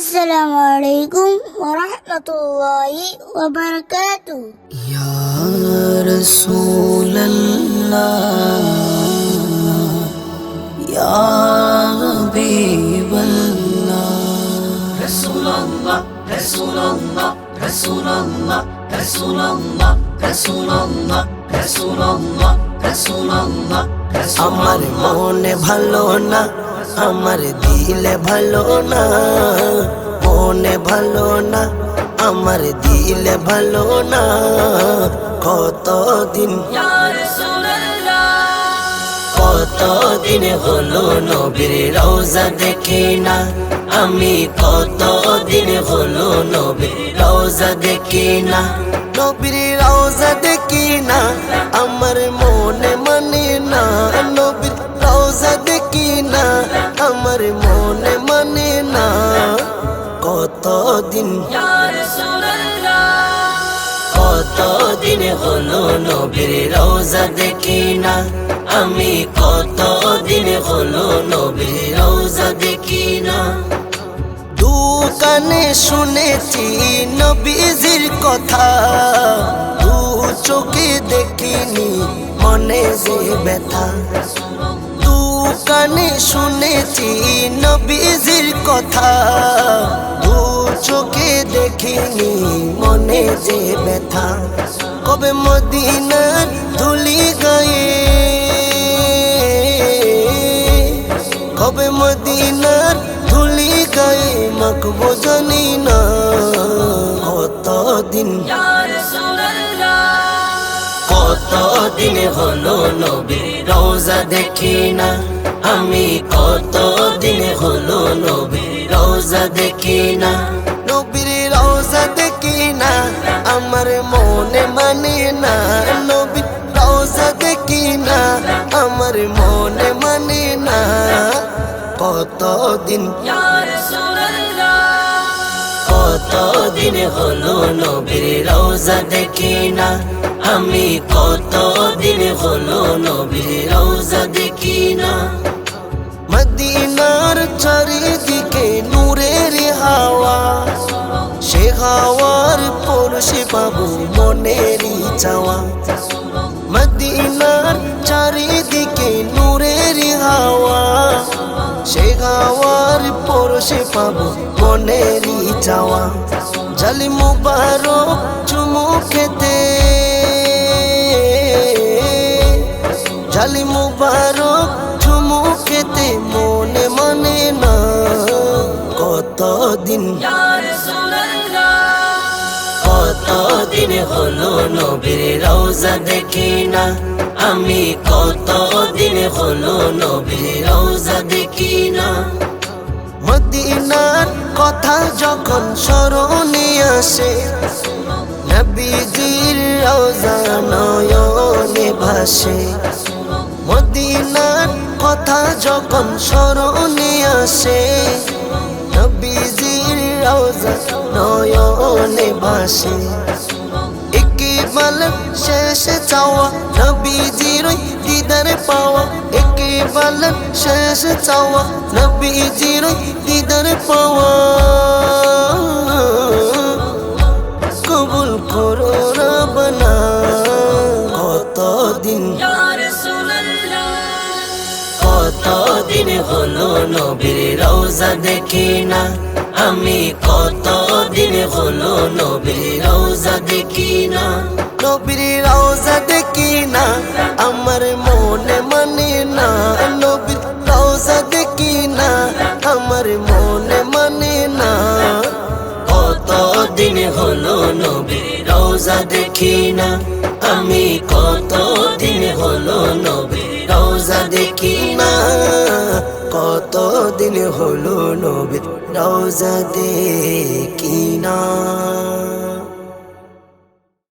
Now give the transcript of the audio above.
السلام عليكم ورحمة الله وبركاته يا رسول الله يا حبيب الله رسول الله رسول الله رسول الله رسول الله رسول الله رسول الله رسول الله আমার মনে ভালো না আমার দিলে ভালো না, মনে ভালো না, আমার দিলে ভালো না। কতদিন কতদিন হলো নবীর রওজা দেখি না, আমি কতদিন হলো নবীর রওজা দেখি না। নবীর রওজা দেখি না, আমার মনে মানে না রওজা দেখি না আমার মনে মানে না। কতদিন কতদিন হলো নবীর রওজা দেখি না আমি কতদিন হলো নবীর রওজা দেখি না দোকানে শুনেছি নবীজির কথা। দু চোখে দেখিনি, মনে যে ব্যথা। দোকানে শুনেছি নবীজির কথা। দু চোখে দেখিনি মনে যে ব্যথা। কবে মদিনার ধুলি গায়ে? কবে মদিনার ধুলি গায়ে মাখবো জানি না। কতদিন? কতদিন হলো নবী রোজা দেখি না। আমি কত দিন হলো নবীর রোজা দেখি না। নবীর রোজা দেখি না, আমার মনে মানে না। নবীর রোজা দেখি না, আমার মনে মানে না। কতদিন কতদিন হলো নবীর রোজা দেখি না? আমি কতদিন হলো নবীর রোজা দেখি না? মদিনার চারিদিকে নূরের হাওয়া। সে হাওয়ার পরশে পাবো মনেরই চাওয়া। মদিনার চারিদিকে নূরের হাওয়া। সে হাওয়ার পরশে পাবো মনেরই চাওয়া। জালি মুবারক চুমু খেতে জালি মুবারক চুমু খেতে মনে মানে না। কতদিন কতদিন হলো নবীর রওজা দেখি না। আমি কতদিন হলো নবীর রওজা দেখি না। মদিনার কথা যখন স্মরণে আসে, নবীজির রওজা ভাসে। মদিনার কথা যখন স্মরণে আসে, নবীজির রওজা ভাসে। একেবারে শেষ চাওয়া নবীজির দিদার পাওয়া একেবারে শেষ চাওয়া নবীজির দিদার পাওয়া কবুল করো রবনা কতদিন কতদিন হলো নবীর রওজা দেখি না আমি কতদিন হলো নবীর রওজা দেখি না নবীর রওজা দেখি না আমার মনে মানে না। নবীর রওজা দেখি না আমার মনে মানে না। কতদিন হলো নবীর রওজা দেখি না আমি কতদিন হলো নবীর কত দিন হলো নবীর রওজা দেখি না